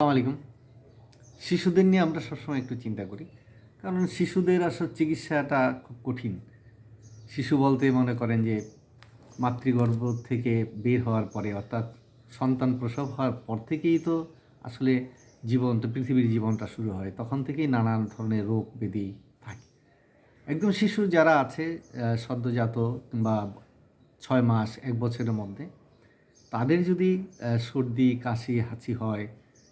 আসসালামু আলাইকুম। শিশুদের নিয়ে আমরা সবসময় একটু চিন্তা করি। কারণ শিশুদের আসলে চিকিৎসাটা খুব কঠিন। শিশু বলতে মনে করেন যে মাতৃগর্ভ থেকে বের হওয়ার পরে, অর্থাৎ সন্তান প্রসব হওয়ার পর থেকেই তো আসলে জীবনটা, পৃথিবীর জীবনটা শুরু হয়। তখন থেকেই নানান ধরনের রোগ ব্যাধি থাকে। একদম শিশু যারা আছে সদ্যজাত কিংবা ছয় মাস, এক বছরের মধ্যে, তাদের যদি সর্দি, কাশি, হাঁচি হয়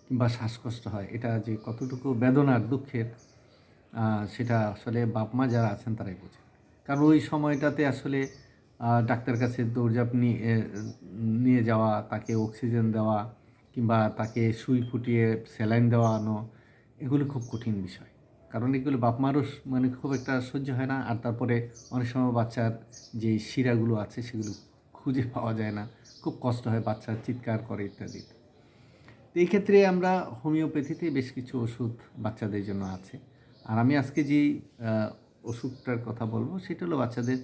কিংবা শ্বাসকষ্ট হয়, এটা যে কতটুকু বেদনার দুঃখের সেটা আসলে বাপ মা যারা আছেন তারাই বোঝেন। কারণ ওই সময়টাতে আসলে ডাক্তার কাছে দৌড়ঝাঁপ নিয়ে নিয়ে যাওয়া, তাকে অক্সিজেন দেওয়া কিংবা তাকে সুই ফুটিয়ে স্যালাইন দেওয়ানো এগুলো খুব কঠিন বিষয়। কারণ এগুলো বাপ মারও মানে খুব একটা সহ্য হয় না, আর তারপরে অনেক সময় বাচ্চার যে শিরাগুলো আছে সেগুলো খুঁজে পাওয়া যায় না, খুব কষ্ট হয় বাচ্চা চিৎকার করে ইত্যাদি। তো এই ক্ষেত্রে আমরা হোমিওপ্যাথিতে বেশ কিছু ওষুধ বাচ্চাদের জন্য আছে। আর আমি আজকে যে ওষুধটার কথা বলব, সেটা হলো বাচ্চাদের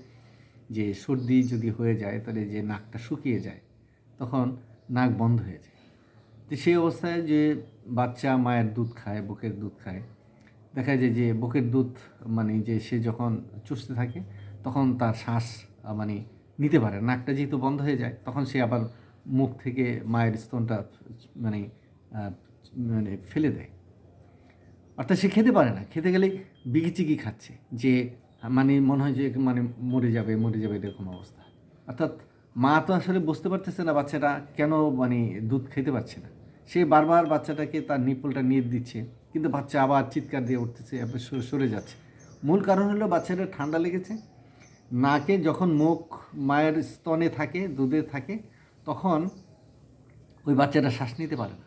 যে সর্দি যদি হয়ে যায়, তাহলে যে নাকটা শুকিয়ে যায়, তখন নাক বন্ধ হয়ে যায়। তো সেই অবস্থায় যে বাচ্চা মায়ের দুধ খায়, বুকের দুধ খায়, দেখা যায় যে বুকের দুধ মানে যে সে যখন চুষতে থাকে, তখন তার শ্বাস মানে নিতে পারে নাকটা যেহেতু বন্ধ হয়ে যায়, তখন সে আবার মুখ থেকে মায়ের স্তনটা মানে মানে ফেলে দেয়। অর্থাৎ সে খেতে পারে না। খেতে গেলে বিকিচিকি খাচ্ছে যে মানে মনে হয় যে মানে মরে যাবে মরে যাবে এরকম অবস্থা। অর্থাৎ মা তো আসলে বুঝতে পারতেছে না বাচ্চাটা কেন মানে দুধ খেতে পারছে না। সে বারবার বাচ্চাটাকে তার নিপলটা নিয়ে দিচ্ছে, কিন্তু বাচ্চা আবার চিৎকার দিয়ে উঠতেছে সরে যাচ্ছে। মূল কারণ হলো বাচ্চাটা ঠান্ডা লেগেছে। নাকে যখন মুখ মায়ের স্তনে থাকে, দুধে থাকে, তখন ওই বাচ্চাটা শ্বাস নিতে পারে না।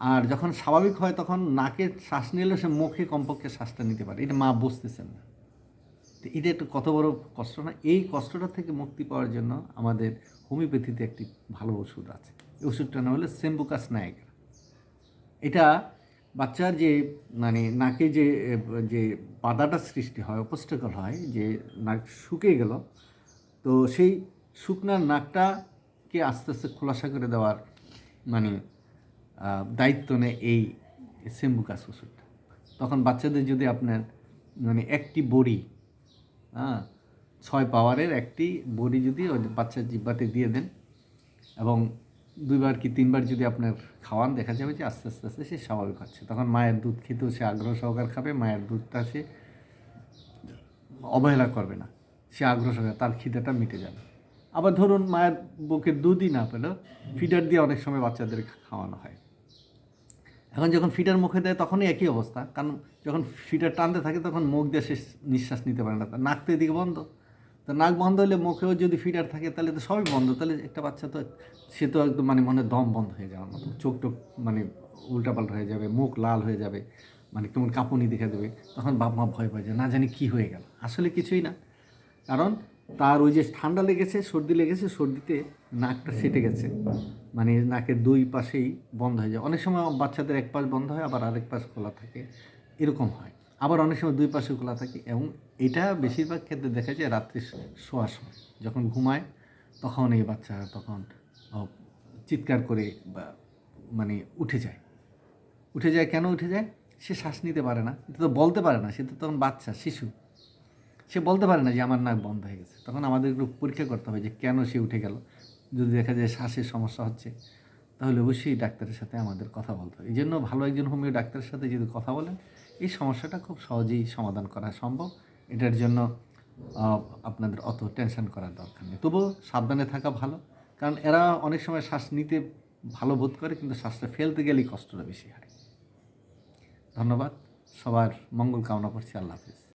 আর যখন স্বাভাবিক হয় তখন নাকে শ্বাস নিলেও সে মুখে কমপক্ষে শ্বাসটা নিতে পারে। এটা মা বুঝতেছেন না। তো এটা একটু কত বড় কষ্ট না? এই কষ্টটা থেকে মুক্তি পাওয়ার জন্য আমাদের হোমিওপ্যাথিতে একটি ভালো ওষুধ আছে। এই ওষুধটার নাম হলো সেম্বুকাস নায়গ্রা। এটা বাচ্চার যে মানে নাকে যে যে বাধাটা সৃষ্টি হয় অপস্টকল হয়, যে নাক শুকিয়ে গেল, তো সেই শুকনার নাকটাকে আস্তে আস্তে খোলাসা করে দেওয়ার মানে দায়িত্ব নেয় এই সেম্বুকাস ওষুধটা। তখন বাচ্চাদের যদি আপনার মানে একটি বড়ি হ্যাঁ ছয় পাওয়ারের একটি বড়ি যদি ওই বাচ্চার জিব্বাতে দিয়ে দেন এবং দুইবার কি তিনবার যদি আপনার খাওয়ান, দেখা যাবে যে আস্তে আস্তে আস্তে সে স্বাভাবিক হচ্ছে। তখন মায়ের দুধ খেতেও সে আগ্রহ সহকার খাবে, মায়ের দুধটা সে অবহেলা করবে না। সে আগ্রহ সহকারে, তার খিদেটা মিটে যাবে। আবার ধরুন মায়ের বুকের দুধই না পেলেও ফিডার দিয়ে অনেক সময় বাচ্চাদের খাওয়ানো হয়। এখন যখন ফিটার মুখে দেয় তখনই একই অবস্থা। কারণ যখন ফিটার টানতে থাকে, তখন মুখ দিয়ে সে নিঃশ্বাস নিতে পারে না। তার নাক তো এদিকে বন্ধ। তো নাক বন্ধ হলে মুখেও যদি ফিটার থাকে, তাহলে তো সবই বন্ধ। তাহলে একটা বাচ্চা তো, সে তো একদম মানে মনে দম বন্ধ হয়ে যাওয়ার মতো। চোখ টোক মানে উল্টাপাল্টা হয়ে যাবে, মুখ লাল হয়ে যাবে মানে কেমন কাঁপুনি দেখে দেবে। তখন বাপ মা ভয় পায় যে না জানি কী হয়ে গেল। আসলে কিছুই না। কারণ তার ওই যে ঠান্ডা লেগেছে, সর্দি লেগেছে, সর্দিতে নাকটা সেটে গেছে। মানে নাকের দুই পাশেই বন্ধ হয়ে যায়। অনেক সময় বাচ্চাদের এক পাশ বন্ধ হয়, আবার আরেক পাশ খোলা থাকে। এরকম হয়। আবার অনেক সময় দুই পাশে খোলা থাকে এবং এটা বেশিরভাগ ক্ষেত্রে দেখা যায় রাত্রে শোয়ার সময়। যখন ঘুমায়, তখন এই বাচ্চা তখন চিৎকার করে বা মানে উঠে যায়। উঠে যায় কেন উঠে যায়? সে শ্বাস নিতে পারে না। এটা তো বলতে পারে না, সে তো তখন বাচ্চা, শিশু। সে বলতে পারে না যে আমার নাক বন্ধ হয়ে গেছে। তখন আমাদের একটু পরীক্ষা করতে হবে যে কেন সে উঠে গেল। যদি দেখা যায় শ্বাসের সমস্যা হচ্ছে, তাহলে অবশ্যই ডাক্তারের সাথে আমাদের কথা বলতে হবে। এই জন্য ভালো একজন হোমিও ডাক্তারের সাথে যদি কথা বলেন, এই সমস্যাটা খুব সহজেই সমাধান করা সম্ভব। এটার জন্য আপনাদের অত টেনশন করার দরকার নেই। তবুও সাবধানে থাকা ভালো। কারণ এরা অনেক সময় শ্বাস নিতে ভালো বোধ করে, কিন্তু শ্বাসটা ফেলতে গেলেই কষ্টটা বেশি হয়। ধন্যবাদ। সবার মঙ্গল কামনা করছি। আল্লাহ হাফিজ।